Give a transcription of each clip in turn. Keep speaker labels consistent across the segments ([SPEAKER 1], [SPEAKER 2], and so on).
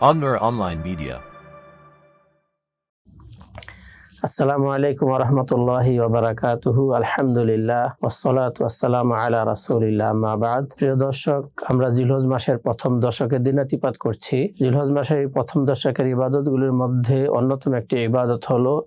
[SPEAKER 1] Onmer Online Media.
[SPEAKER 2] আসসালামু আলাইকুম রহমতুল্লাহি আলহামদুলিল্লাহ ওসলাত আলা প্রিয় দর্শক, আমরা জিলহজ মাসের প্রথম দশকের দিনাতিপাত করছি। জিলহজ মাসের এই প্রথম দশকের ইবাদতগুলির মধ্যে অন্যতম একটি ইবাদত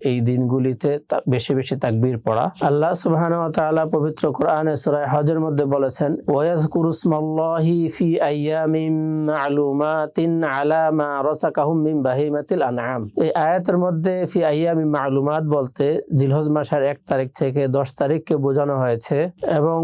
[SPEAKER 2] এই দিনগুলিতে বেশি বেশি তাকবীর পড়া। আল্লাহ সুবহানাহু ওয়া তাআলা পবিত্র কোরআনে সূরা হজের মধ্যে বলেছেন ওয়াজকুরুসমাল্লাহি ফি আইয়ামিন মা'লুমাতিন আলা মা রাসাকাহুম মিন বাহিমাতিল আনআম। এই আয়াতের মধ্যে ফি আইয়ামি মা'লুমাত বলতে জিলহজ মাসের এক তারিখ থেকে দশ তারিখকে বোঝানো হয়েছে এবং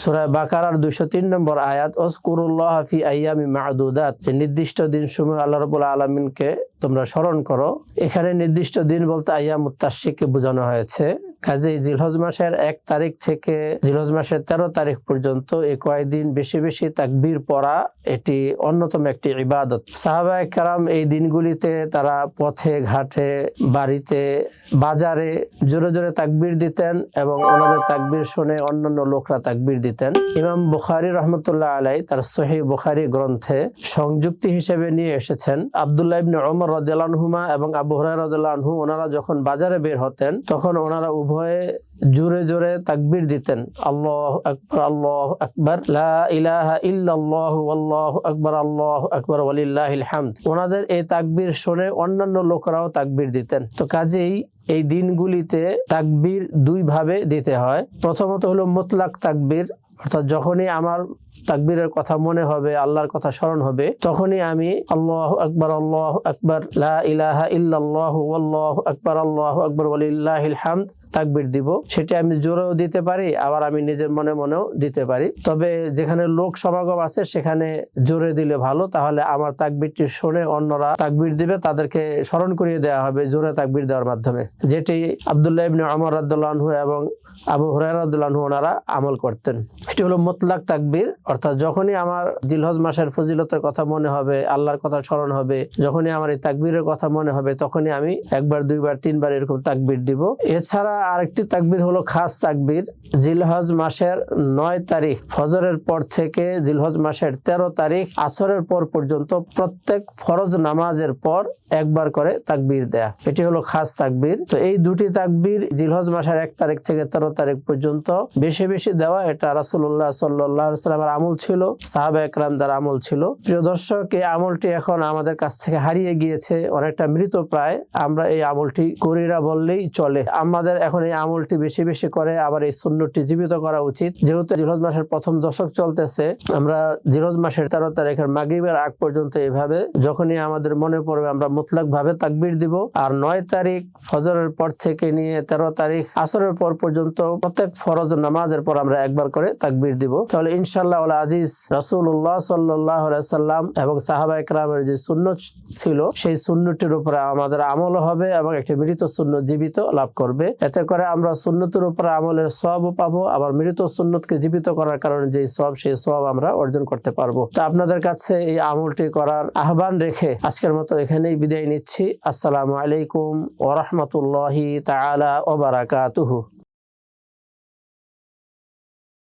[SPEAKER 2] সুরায় বাকারার দুশো তিন নম্বর আয়াত ওসকুরুল্লাহ হাফি আইয়ামি মাহদুদাত যে নির্দিষ্ট দিন সময় আল্লাহ রবুল আলমিনকে তোমরা স্মরণ করো। এখানে নির্দিষ্ট দিন বলতে আইয়াম উত্তাসিককে বোঝানো হয়েছে। কাজেই জিলহজ মাসের এক তারিখ থেকে জিলহজ মাসের তেরো তারিখ পর্যন্ত এই কয়েকদিন বেশি বেশি তাকবীর পড়া এটি অন্যতম একটি ইবাদত। সাহাবায়ে কারাম এই দিনগুলিতে তারা পথে, ঘাটে, বাড়িতে, বাজারে জোরে জোরে তাকবীর দিতেন এবং ওনাদের তাকবির শুনে অন্যান্য লোকরা তাকবির দিতেন। ইমাম বুখারী রহমতুল্লাহ আলাই তার সহি বুখারী গ্রন্থে সংযুক্তি হিসেবে নিয়ে এসেছেন। আব্দুল্লাহ ইবনে ওমর রাদিয়াল্লাহুমা এবং আবু রাদিয়াল্লাহু আনহু ওনারা যখন বাজারে বের হতেন, তখন ওনারা উভয়ে জোরে জোরে তাকবির দিতেন। আল্লাহ আকবর আল্লাহ আকবর ইলাহা ইল্লাল্লাহু ওয়াল্লাহু আকবার, আল্লাহু আকবার, ওয়ালিল্লাহিল হামদ। ওনাদের এই তাকবির শুনে অন্যান্য লোকেরাও তাকবির দিতেন। তো কাজেই এই দিনগুলিতে তাকবির দুই ভাবে দিতে হয়। প্রথমত হলো মোতলাক তাকবির, অর্থাৎ যখনই আমার তাকবীরের কথা মনে হবে, আল্লাহর কথা স্মরণ হবে, তখনই আমি আল্লাহ আকবার আল্লাহ আকবার ইলাহা ইল্লাল্লাহু ওয়াল্লাহু আকবার, আল্লাহু আকবার হামদ তাকবীর দিব। সেটি আমি জোরেও দিতে পারি, আবার আমি নিজের মনে মনেও দিতে পারি। তবে যেখানে লোক সমাগম আছে, সেখানে জোরে দিলে ভালো, তাহলে আমার তাকবিরটি শুনে অন্যরা তাকবির দিবে, তাদেরকে স্মরণ করিয়ে দেওয়া হবে জোরে তাকবির দেওয়ার মাধ্যমে। যেটি আব্দুল্লাহ ইবনে আমর রাদ্দুল্লাহ এবং আবু হুরায়রাদুল্লাহ ওনারা আমল করতেন। এটি হলো মোতলাক তাকবীর অর্থাৎ যখনই আমার জিলহজ মাসের ফজিলতের কথা মনে হবে, আল্লাহর কথা স্মরণ হবে, যখনই আমার এই তাকবীরের কথা মনে হবে, তখনই আমি একবার, দুইবার, তিনবার এরকম তাকবীর দিব। এছাড়া আরেকটি তাকবীর হলো খাস তাকবীর। জিলহজ মাসের নয় তারিখ, ফজরের পর থেকে জিলহজ মাসের তেরো তারিখ, আসরের পর পর্যন্ত প্রত্যেক ফরজ নামাজের পর একবার করে তাকবীর দেয়া। এটি হলো খাস তাকবীর। তো এই দুটি তাকবীর জিলহজ মাসের এক তারিখ থেকে তেরো তারিখ পর্যন্ত বেশি বেশি দেওয়া, এটা রাসুল্লাহ সাল্লাহ সাল্লামের আমল ছিল, সাহাবা একরামদার আমল ছিল। প্রিয় দর্শক, এই আমলটি এখন আমাদের কাছ থেকে হারিয়ে গিয়েছে, অনেকটা মৃত প্রায়। আমরা এই আমলটি করি বললেই চলে। আমাদের এখন এই আমলটি বেশি বেশি করে আবার এই সুন্নতটি জীবিত করা উচিত। যেহেতু জিলহজ মাসের প্রথম দশক চলতেছে, আমরা জিলহজ মাসের তেরো তারিখের মাগরিবের আগ পর্যন্ত এভাবে যখনই আমাদের মনে পড়বে, আমরা মুতলাক ভাবে তাকবির দিব। আর নয় তারিখ ফজরের পর থেকে নিয়ে তেরো তারিখ আসরের পর পর্যন্ত প্রত্যেক ফরজ নামাজের পর আমরা একবার করে তাকবির দিব। তাহলে ইনশাল্লাহ আল আজিজ রাসূলুল্লাহ সাল্লাহ সাল্লাম এবং সাহাবা একরামের যে সুন্নত ছিল, সেই সুন্নতির উপরে আমাদের আমল হবে এবং একটি মৃত শূন্য জীবিত লাভ করবে। এতে করে আমরা সুন্নতের উপরে আমলের সবও পাবো, আবার মৃত সুন্নতকে জীবিত করার কারণে যে সব সেই সব আমরা অর্জন করতে পারব। তো আপনাদের কাছে এই আমলটি করার আহ্বান রেখে আজকের মতো এখানেই বিদায় নিচ্ছি। আসসালামু আলাইকুম ওরহমতুল্লাহি তাআলা ওবারাকাতুহু